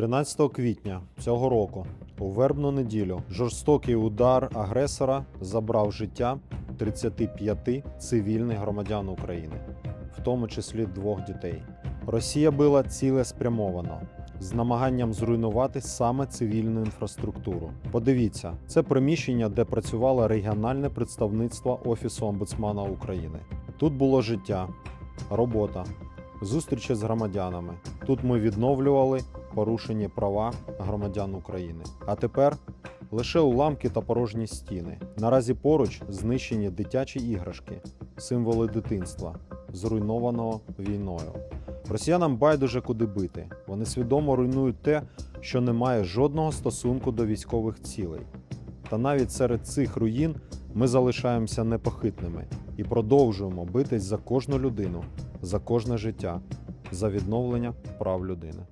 13 квітня цього року, у вербну неділю, жорстокий удар агресора забрав життя 35 цивільних громадян України, в тому числі двох дітей. Росія била цілеспрямовано з намаганням зруйнувати саме цивільну інфраструктуру. Подивіться, це приміщення, де працювало регіональне представництво Офісу омбудсмана України. Тут було життя, робота, зустрічі з громадянами. Тут ми відновлювали порушені права громадян України. А тепер лише уламки та порожні стіни. Наразі поруч знищені дитячі іграшки, символи дитинства, зруйнованого війною. Росіянам байдуже куди бити. Вони свідомо руйнують те, що не має жодного стосунку до військових цілей. Та навіть серед цих руїн ми залишаємося непохитними і продовжуємо битись за кожну людину, за кожне життя, за відновлення прав людини.